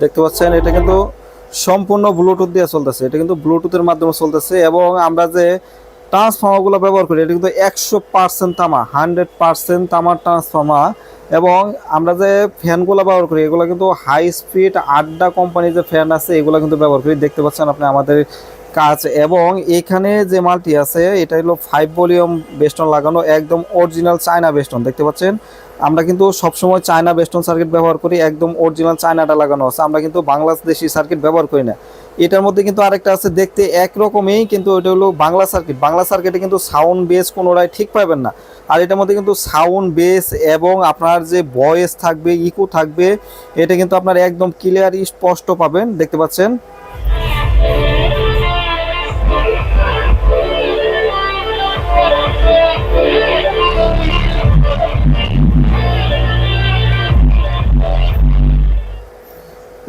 দেখতে পাচ্ছেন, এটা কিন্তু সম্পূর্ণ ব্লুটুথ দিয়ে চলতেছে। এটা কিন্তু ব্লুটুথের মাধ্যমে চলতেছে এবং আমরা যে ট্রান্সফর্মারগুলো ব্যবহার করি, এটা কিন্তু একশো পার্সেন্ট তামা হান্ড্রেড পার্সেন্ট তামার ট্রান্সফর্মার এবং আমরা যে ফ্যানগুলো ব্যবহার করি, এগুলো কিন্তু হাই স্পিড আড্ডা কোম্পানির যে ফ্যান আছে, এগুলো কিন্তু ব্যবহার করি। দেখতে পাচ্ছেন আপনি আমাদের কাজ। এবং এখানে যে মালটি আছে, এটা হলো ফাইভ ভলিউম বেস্টন লাগানো, একদম অরিজিনাল চায়না বেস্টন দেখতে পাচ্ছেন? আমরা কিন্তু সবসময় চায়না বেস্টন সার্কিট ব্যবহার করি, একদম অরিজিনাল চায়নাটা লাগানো আছে। আমরা কিন্তু বাংলাদেশি সার্কিট ব্যবহার করি না। এটার মধ্যে কিন্তু আরেকটা আছে, দেখতে একরকমই, কিন্তু এটা হলো বাংলা সার্কিট বাংলা সার্কিটে কিন্তু সাউন্ড বেস কোনোটাই ঠিক পাবেন না। আর এটার মধ্যে কিন্তু সাউন্ড বেস এবং আপনার যে ভয়েস থাকবে ইকো থাকবে, এটা কিন্তু আপনার একদম ক্লিয়ার স্পষ্ট পাবেন। দেখতে পাচ্ছেন?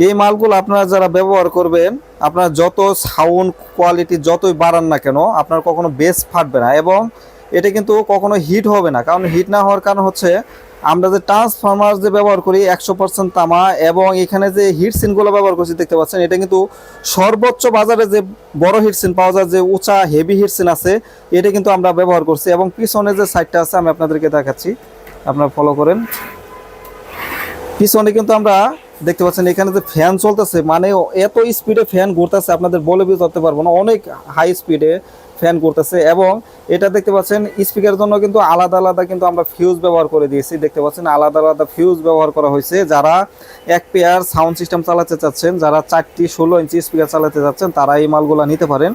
এই মালগুলো আপনারা যারা ব্যবহার করবেন, আপনার যত সাউন্ড কোয়ালিটি যতই বাড়ান না কেন, আপনার কখনো বেস ফাটবে না এবং এটা কিন্তু কখনো হিট হবে না। কারণ হিট না হওয়ার কারণ হচ্ছে, আমরা যে ট্রান্সফরমার যে ব্যবহার করি, একশো পার্সেন্ট তামা এবং এখানে যে হিট সিনগুলো ব্যবহার করছি, দেখতে পাচ্ছেন, এটা কিন্তু সর্বোচ্চ বাজারে যে বড় হিট সিন পাওয়া যায়, যে উঁচা হেভি হিট সিন আছে, এটা কিন্তু আমরা ব্যবহার করছি এবং পিছনে যে সাইডটা আছে, আমি আপনাদেরকে দেখাচ্ছি। আপনারা ফলো করেন। পিছনে কিন্তু আমরা দেখতে পাচ্ছেন, এখানে যে ফ্যান চলতেছে মানে এত স্পিডে ফ্যান ঘুরতেছে, আপনাদের বলে বুঝতে পারব না। অনেক হাই স্পিডে ফ্যান করতেছে এবং এটা দেখতে পাচ্ছেন স্পিকারের জন্য কিন্তু আলাদা আলাদা কিন্তু আমরা ফিউজ ব্যবহার করে দিয়েছি। দেখতে পাচ্ছেন, আলাদা আলাদা ফিউজ ব্যবহার করা হয়েছে। যারা এক পেয়ার সাউন্ড সিস্টেম চালাতে চাচ্ছেন, যারা চারটি ষোলো ইঞ্চি স্পিকার চালাতে চাচ্ছেন, তারা এই মালগুলা নিতে পারেন।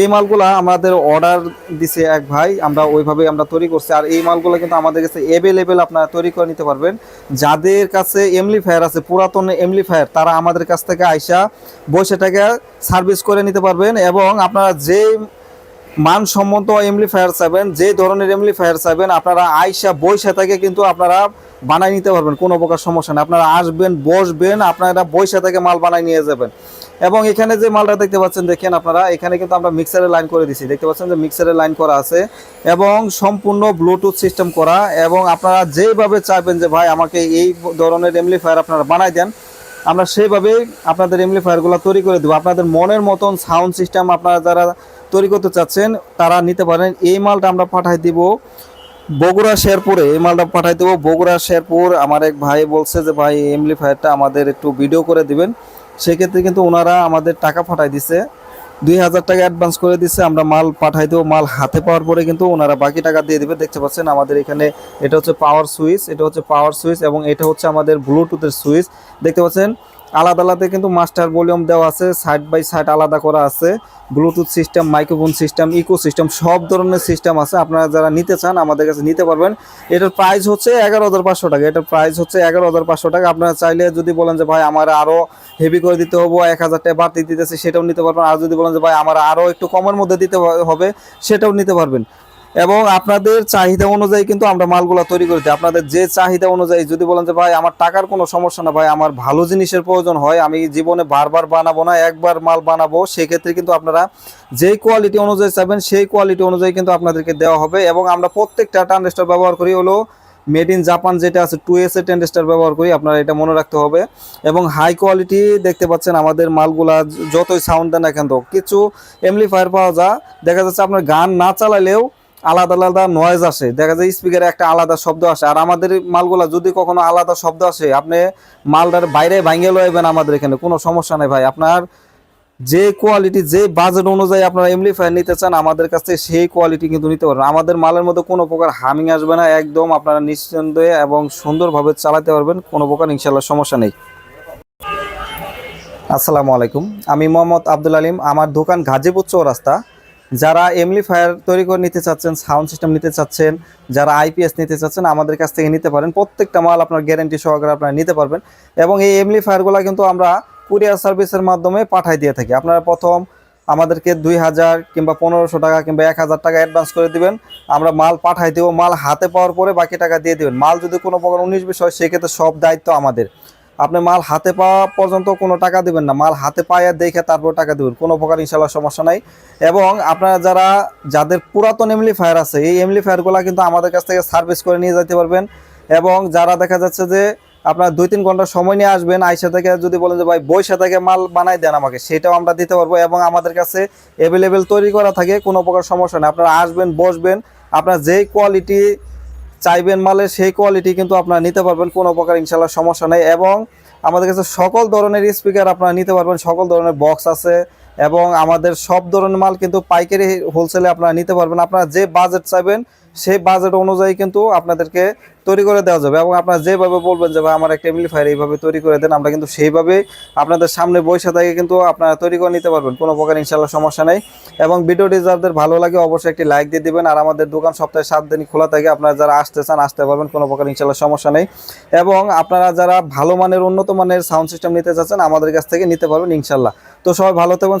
এই মালগুলা আমাদের অর্ডার দিছে এক ভাই, আমরা ওইভাবে আমরা তৈরি করছি। আর এই মালগুলো কিন্তু আমাদের কাছে অ্যাভেলেবেল আপনারা তৈরি করে নিতে পারবেন। যাদের কাছে এমলিফায়ার আছে, পুরাতন এমলিফায়ার তারা আমাদের কাছ থেকে আইসা বসে টাকা সার্ভিস করে নিতে পারবেন এবং আপনারা যে মানসম্মত এমলিফায়ার চাইবেন যে ধরনের এমলিফায়ার চাইবেন আপনারা আইসা বৈশা থেকে কিন্তু আপনারা বানাই নিতে পারবেন, কোনো প্রকার সমস্যা নেই। আপনারা আসবেন, বসবেন, আপনারা বৈশা থেকে মাল বানাই নিয়ে যাবেন। এবং এখানে যে মালটা দেখতে পাচ্ছেন, দেখেন আপনারা, এখানে কিন্তু আমরা মিক্সারের লাইন করে দিছি। দেখতে পাচ্ছেন যে মিক্সারের লাইন করা আছে এবং সম্পূর্ণ ব্লুটুথ সিস্টেম করা এবং আপনারা যেভাবে চাইবেন যে, ভাই, আমাকে এই ধরনের এমলিফায়ার আপনারা বানাই দেন। আমরা সেইভাবেই আপনাদের এমলিফায়ারগুলো তৈরি করে দেবো। আপনাদের মনের মতন সাউন্ড সিস্টেম আপনারা যারা তৈরি করতে চাচ্ছেন, তারা নিতে পারেন। এই মালটা আমরা পাঠাই দিব বগুড়া শেরপুরে। এই মালটা পাঠাই দেবো বগুড়া শেরপুর। আমার এক ভাই বলছে যে, ভাই এমলিফায়ারটা আমাদের একটু ভিডিও করে দিবেন। সেক্ষেত্রে কিন্তু ওনারা আমাদের টাকা পাঠাই দিছে। দুই হাজার টাকা অ্যাডভান্স করে দিছে। আমরা মাল পাঠাই দেবো। মাল হাতে পাওয়ার পরে কিন্তু ওনারা বাকি টাকা দিয়ে দিবে। দেখতে পাচ্ছেন আমাদের এখানে এটা হচ্ছে পাওয়ার সুইচ এটা হচ্ছে পাওয়ার সুইচ এবং এটা হচ্ছে আমাদের ব্লুটুথের সুইচ দেখতে পাচ্ছেন আলাদা আলাদা কিন্তু মাস্টার ভলিউম দেওয়া আছে সাইড বাই সাইড আলাদা করা আছে Bluetooth system microphone system echo system সব ধরনের সিস্টেম আছে। আপনারা যারা নিতে চান, আমাদের কাছে নিতে পারবেন। এটার প্রাইস হচ্ছে এগারো হাজার পাঁচশো টাকা। এটার প্রাইস হচ্ছে এগারো হাজার পাঁচশো টাকা। আপনারা চাইলে যদি বলেন যে, ভাই, আমার আরও হেভি করে দিতে হবে, এক হাজার টাকা বাড়তি দিতেছে, সেটাও নিতে পারবেন। আর যদি বলেন যে, ভাই, আমার আরও একটু কমের মধ্যে দিতে হবে, সেটাও নিতে পারবেন। এবং আপনাদের চাহিদা অনুযায়ী কিন্তু আমরা মালগুলো তৈরি করে আপনাদের যে চাহিদা অনুযায়ী যদি বলেন যে, ভাই, আমার টাকার কোনো সমস্যা না, ভাই, আমার ভালো জিনিসের প্রয়োজন হয়, আমি জীবনে বারবার বানাবো না, একবার মাল বানাবো, সেক্ষেত্রে কিন্তু আপনারা যেই কোয়ালিটি অনুযায়ী চাইবেন, সেই কোয়ালিটি অনুযায়ী কিন্তু আপনাদেরকে দেওয়া হবে এবং আমরা প্রত্যেকটা ট্রানজিস্টার ব্যবহার করি হলো মেড ইন জাপান যেটা আছে টু এস এ টেন্ডেস্টার ব্যবহার করি, আপনারা এটা মনে রাখতে হবে। এবং হাই কোয়ালিটি দেখতে পাচ্ছেন আমাদের মালগুলা যতই সাউন্ড দেন না কেন, কিছু এমলিফায়ার পাওয়া যায়। দেখা যাচ্ছে আপনার গান না চালালেও আলাদা আলাদা নয়েজ আসে। দেখা যায় স্পিকারে একটা আলাদা শব্দ আসে। আর আমাদের মালগুলা যদি কখনো আলাদা শব্দ আসে, আপনি মালটার বাইরে ভাঙিয়ে লইবেন আমাদের এখানে, কোনো সমস্যা নেই ভাই। আপনার যে কোয়ালিটি যে বাজেট অনুযায়ী আপনারা এমপ্লিফায়ার নিতে চান, আমাদের কাছে সেই কোয়ালিটি কিন্তু নিতে পারবেন। আমাদের মালের মধ্যে কোনো প্রকার হামিং আসবে না, একদম আপনারা নিঃসন্দেহে এবং সুন্দরভাবে চালাতে পারবেন, কোনো প্রকার ইনশাল্লাহ সমস্যা নেই। আসসালামু আলাইকুম। আমি মোহাম্মদ আব্দুল আলিম, আমার দোকান গাজীপুর চৌরাস্তা। যারা এমলিফায়ার তৈরি করে নিতে চাচ্ছেন, সাউন্ড সিস্টেম নিতে চাচ্ছেন, যারা আইপিএস নিতে চাচ্ছেন, আমাদের কাছ থেকে নিতে পারেন। প্রত্যেকটা মাল আপনার গ্যারেন্টি সহকারে আপনারা নিতে পারবেন। এবং এই এমলিফায়ারগুলো কিন্তু আমরা কুরিয়ার সার্ভিসের মাধ্যমে পাঠাই দিয়ে থাকি। আপনারা প্রথম আমাদেরকে দুই হাজার কিংবা পনেরোশো টাকা কিংবা এক হাজার টাকা অ্যাডভান্স করে দিবেন। আমরা মাল পাঠাই দেবো। মাল হাতে পাওয়ার পরে বাকি টাকা দিয়ে দেবেন। মাল যদি কোনো প্রকার উনিশ বিষ হয়, সেক্ষেত্রে সব দায়িত্ব আমাদের। আপনি মাল হাতে পাওয়া পর্যন্ত কোনো টাকা দিবেন না। মাল হাতে পায়ে দেখে তারপর টাকা দেবেন, কোনো প্রকার ইনশাল্লাহ সমস্যা নাই। এবং আপনারা যারা, যাদের পুরাতন এমলিফায়ার আছে, এই এমলিফায়ারগুলো কিন্তু আমাদের কাছ থেকে সার্ভিস করে নিয়ে যেতে পারবেন। এবং যারা দেখা যাচ্ছে যে আপনার দুই তিন ঘণ্টা সময় নিয়ে আসবেন, আইসা থেকে যদি বলেন যে, ভাই বৈশা থেকে মাল বানাই দেন আমাকে, সেটাও আমরা দিতে পারব এবং আমাদের কাছে অ্যাভেলেবেল তৈরি করা থাকে, কোনো প্রকার সমস্যা নেই। আপনারা আসবেন, বসবেন, আপনার যেই কোয়ালিটি চাইবেন মালের সেই কোয়ালিটি কিন্তু আপনারা নিতে পারবেন, কোনো প্রকার ইনশাল্লাহ সমস্যা নেই। এবং আমাদের কাছে সকল ধরনের স্পিকার আপনারা নিতে পারবেন, সকল ধরনের বক্স আছে। এবং আমাদের সব ধরনের মাল কিন্তু পাইকারি হোলসেলে আপনারা নিতে পারবেন। আপনারা যে বাজেট চাইবেন, সেই বাজেট অনুযায়ী কিন্তু আপনাদেরকে তৈরি করে দেওয়া যাবে এবং আপনারা যেভাবে বলবেন যে, ভাই, আমার একটা এমপ্লিফায়ার এইভাবে তৈরি করে দেন, আমরা কিন্তু সেইভাবে আপনাদের সামনে বৈশা থেকে কিন্তু আপনারা তৈরি করে নিতে পারবেন। কোনো প্রকার ইনশাল্লাহ সমস্যা নেই। এবং ভিডিওটি যাদের ভালো লাগে, অবশ্যই একটি লাইক দিয়ে দিবেন। আর আমাদের দোকান সপ্তাহে সাত দিন খোলা থাকে। আপনারা যারা আসতে চান, আসতে পারবেন। কোনো প্রকার ইনশাল্লাহ সমস্যা নেই। এবং আপনারা যারা ভালো মানের, উন্নত মানের সাউন্ড সিস্টেম নিতে চাচ্ছেন, আমাদের কাছ থেকে নিতে পারবেন ইনশাল্লাহ তো সবাই ভালো থাকবেন